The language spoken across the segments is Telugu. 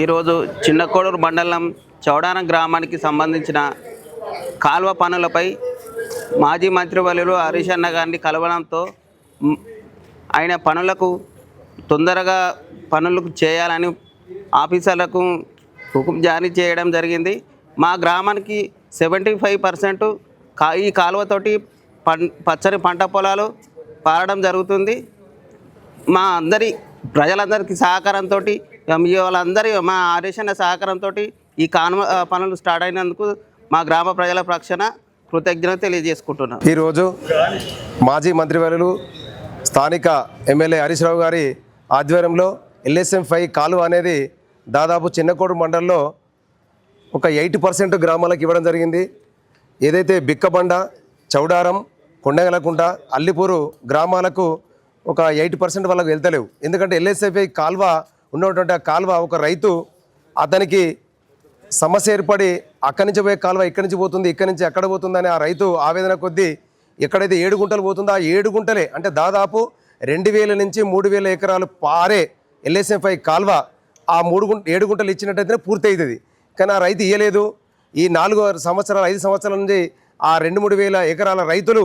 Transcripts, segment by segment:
ఈరోజు చిన్నకోడూరు మండలం చౌడాన గ్రామానికి సంబంధించిన కాల్వ పనులపై మాజీ మంత్రివర్యులు హరీష్ అన్న గారిని కలవడంతో ఆయన పనులకు తొందరగా పనులు చేయాలని ఆఫీసర్లకు హుకుం జారీ చేయడం జరిగింది. మా గ్రామానికి సెవెంటీ ఫైవ్ పర్సెంట్ కా ఈ కాలువతోటి పం పచ్చని పంట పొలాలు పారడం జరుగుతుంది. మా అందరి ప్రజలందరికీ సహకారంతో మీ వాళ్ళందరి మా ఆదేశన సహకారంతో ఈ కానుమ పనులు స్టార్ట్ అయినందుకు మా గ్రామ ప్రజల రక్షణ కృతజ్ఞత తెలియజేసుకుంటున్నాను ఈరోజు మాజీ మంత్రివర్యులు స్థానిక ఎమ్మెల్యే హరీష్ రావు గారి ఆధ్వర్యంలో ఎల్ఎస్ఎం ఫైవ్ కాలువ అనేది దాదాపు చిన్నకోడు మండలంలో ఒక ఎయిటీ పర్సెంట్ గ్రామాలకు ఇవ్వడం జరిగింది. ఏదైతే బిక్కబండ చౌడారం కొండగలకుంట అల్లిపూరు గ్రామాలకు ఒక ఎయిటీ పర్సెంట్ వాళ్ళకు వెళ్తలేవు. ఎందుకంటే ఎల్ఎస్ఎఫ్ఐ కాల్వ ఉన్నటువంటి ఆ కాలువ ఒక రైతు అతనికి సమస్య ఏర్పడి అక్కడి నుంచి పోయే కాలువ ఇక్కడి నుంచి పోతుంది ఇక్కడి నుంచి ఎక్కడ పోతుందని ఆ రైతు ఆవేదన కొద్దీ ఎక్కడైతే ఏడు గుంటలు పోతుందో ఆ ఏడు గుంటలే అంటే దాదాపు రెండు వేల నుంచి మూడు వేల ఎకరాలు పారే ఎల్ఎస్ఎఫ్ఐ కాల్వ ఆ మూడు గుంట ఏడు గుంటలు ఇచ్చినట్టయితేనే పూర్తి అవుతుంది కానీ ఆ రైతు ఇయ్యలేదు. ఈ నాలుగు సంవత్సరాలు ఐదు సంవత్సరాల నుంచి ఆ రెండు మూడు వేల ఎకరాల రైతులు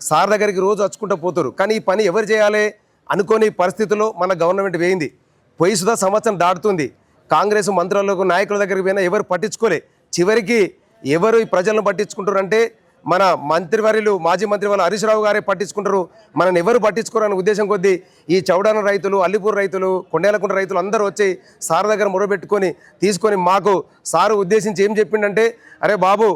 సార్ దగ్గరికి రోజు వచ్చుకుంటూ పోతారు. కానీ ఈ పని ఎవరు చేయాలి అనుకోని పరిస్థితుల్లో మన గవర్నమెంట్ వేయింది. పొయ్యి సుధా సంవత్సరం దాటుతుంది. కాంగ్రెస్ మంత్రులకు నాయకుల దగ్గరికి పోయినా ఎవరు పట్టించుకోలే. చివరికి ఎవరు ఈ ప్రజలను పట్టించుకుంటారు అంటే మన మంత్రివర్యులు మాజీ మంత్రి వాళ్ళు హరీష్ రావు గారే పట్టించుకుంటారు. మనల్ని ఎవరు పట్టించుకోరు అనే ఉద్దేశం కొద్దీ ఈ చౌడాన రైతులు అల్లిపూర్ రైతులు కొండేలకుంట రైతులు అందరూ వచ్చి సార్ దగ్గర మొరబెట్టుకొని తీసుకొని మాకు సారు ఉద్దేశించి ఏం చెప్పిండంటే అరే బాబు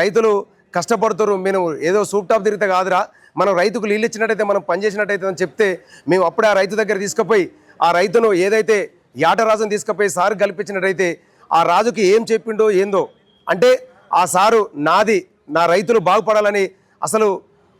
రైతులు కష్టపడుతారు మేము ఏదో సూప్ టాప్ తిరిగితే కాదురా మనం రైతుకు నీళ్ళు ఇచ్చినట్టయితే మనం పనిచేసినట్టయితే అని చెప్తే మేము అప్పుడే ఆ రైతు దగ్గర తీసుకుపోయి ఆ రైతును ఏదైతే యాటరాజును తీసుకుపోయి సారు కల్పించినట్టయితే ఆ రాజుకి ఏం చెప్పిండో ఏందో. అంటే ఆ సారు నాది నా రైతులు బాగుపడాలని అసలు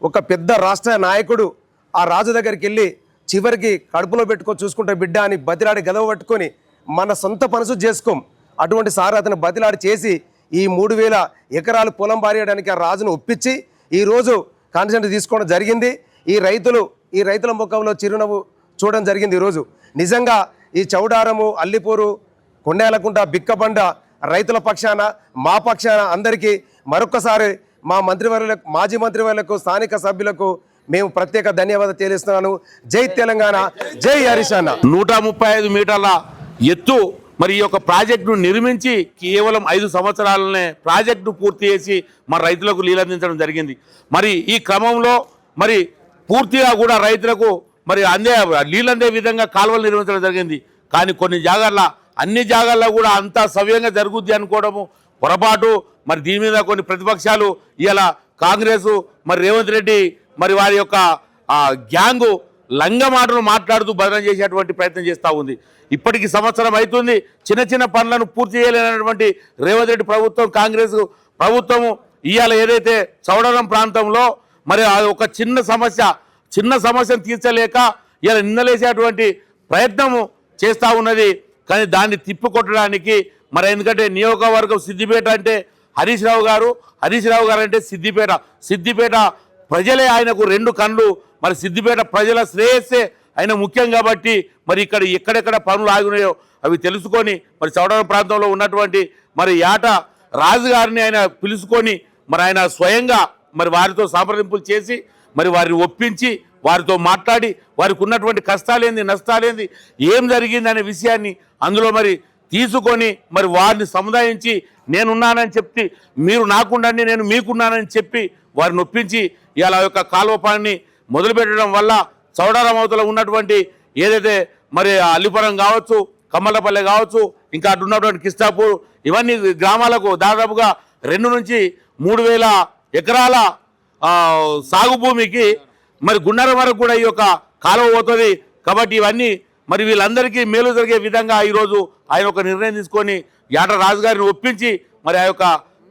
ఒక పెద్ద రాష్ట్ర నాయకుడు ఆ రాజు దగ్గరికి వెళ్ళి చివరికి కడుపులో పెట్టుకొని చూసుకుంటే బిడ్డ అని బతిలాడి గదవ పట్టుకొని మన సొంత పనుసు చేసుకోం. అటువంటి సారు అతను బతిలాడి చేసి ఈ మూడు వేల ఎకరాలు పొలం బారేయడానికి ఆ రాజును ఒప్పించి ఈరోజు కాన్సెంట్ తీసుకోవడం జరిగింది. ఈ రైతులు ఈ రైతుల ముఖంలో చిరునవ్వు చూడడం జరిగింది ఈరోజు. నిజంగా ఈ చౌడారము అల్లిపూరు కొండేలకుంట బిక్కబండ రైతుల పక్షాన మా పక్షాన అందరికీ మరొకసారి మా మంత్రివర్యులకు మాజీ మంత్రివర్యులకు స్థానిక సభ్యులకు మేము ప్రత్యేక ధన్యవాదాలు తెలియస్తున్నాను జై తెలంగాణ జై హరీష్ అన్న నూట ముప్పై ఐదు మీటర్ల ఎత్తు మరి ఈ యొక్క ప్రాజెక్టును నిర్మించి కేవలం ఐదు సంవత్సరాలనే ప్రాజెక్టును పూర్తి చేసి మరి రైతులకు నీళ్ళందించడం జరిగింది. మరి ఈ క్రమంలో మరి పూర్తిగా కూడా రైతులకు మరి అందే నీళ్ళందే విధంగా కాలువలు నిర్మించడం జరిగింది. కానీ కొన్ని జాగాల్లో అన్ని జాగాల్లో కూడా అంతా సవ్యంగా జరుగుద్ది అనుకోవడము పొరపాటు. మరి దీని మీద కొన్ని ప్రతిపక్షాలు ఇలా కాంగ్రెస్ మరి రేవంత్ రెడ్డి మరి వారి యొక్క గ్యాంగు లంగ మాటలు మాట్లాడుతూ బదనం చేసేటువంటి ప్రయత్నం చేస్తూ ఉంది. ఇప్పటికి సంవత్సరం అవుతుంది. చిన్న చిన్న పనులను పూర్తి చేయలేనటువంటి రేవంత్ రెడ్డి ప్రభుత్వం కాంగ్రెస్ ప్రభుత్వము ఇవాళ ఏదైతే చౌడరం ప్రాంతంలో మరి అది ఒక చిన్న సమస్య చిన్న సమస్యను తీర్చలేక ఇలా నిన్నలేసేటువంటి ప్రయత్నము చేస్తూ ఉన్నది. కానీ దాన్ని తిప్పికొట్టడానికి మరి ఎందుకంటే నియోజకవర్గం సిద్దిపేట అంటే హరీష్ రావు గారు హరీష్ రావు గారు అంటే సిద్దిపేట. సిద్దిపేట ప్రజలే ఆయనకు రెండు కళ్ళు. మరి సిద్దిపేట ప్రజల శ్రేయస్సే ఆయన ముఖ్యం కాబట్టి మరి ఇక్కడ ఎక్కడెక్కడ పనులు ఆగినాయో అవి తెలుసుకొని మరి చౌడవ ప్రాంతంలో ఉన్నటువంటి మరి యాట రాజు గారిని ఆయన పిలుచుకొని మరి ఆయన స్వయంగా మరి వారితో సంప్రదింపులు చేసి మరి వారిని ఒప్పించి వారితో మాట్లాడి వారికి ఉన్నటువంటి కష్టాలేంది నష్టాలేంది ఏం జరిగింది అనే విషయాన్ని అందులో మరి తీసుకొని మరి వారిని సముదాయించి నేనున్నానని చెప్పి మీరు నాకుండండి నేను మీకున్నానని చెప్పి వారిని ఒప్పించి ఇలా యొక్క కాలువ పనిని మొదలుపెట్టడం వల్ల చౌడారం అవతల ఉన్నటువంటి ఏదైతే మరి అల్లిపురం కావచ్చు కమ్మలపల్లె కావచ్చు ఇంకా అటు ఉన్నటువంటి కిస్తాపూర్ ఇవన్నీ గ్రామాలకు దాదాపుగా రెండు నుంచి మూడు వేల ఎకరాల సాగు భూమికి మరి గుండరం వరకు కూడా ఈ యొక్క కాలువ పోతుంది. కాబట్టి ఇవన్నీ మరి వీళ్ళందరికీ మేలు జరిగే విధంగా ఈరోజు ఆయన ఒక నిర్ణయం తీసుకొని యాట రాజుగారిని ఒప్పించి మరి ఆ యొక్క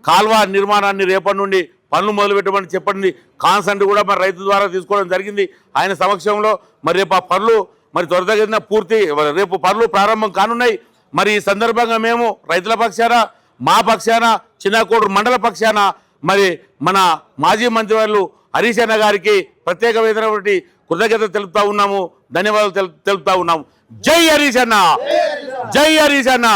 కాల్వ నిర్మాణాన్ని రేపటి నుండి పనులు మొదలు పెట్టమని చెప్పండి. కాన్సెంట్ కూడా మరి రైతు ద్వారా తీసుకోవడం జరిగింది. ఆయన సమక్షంలో మరి రేపు ఆ పనులు మరి త్వరితగతిన పూర్తి రేపు పనులు ప్రారంభం కానున్నాయి. మరి ఈ సందర్భంగా మేము రైతుల పక్షాన మా పక్షాన చిన్నకోడు మండల పక్షాన మరి మన మాజీ మంత్రివర్యులు హరీష్ అన్న గారికి ప్రత్యేకమైనటువంటి కృతజ్ఞత తెలుపుతా ఉన్నాము ధన్యవాదాలు తెలు- తెలుపుతా ఉన్నాము. జై హరీష్ అన్న! జై హరీష్ అన్న!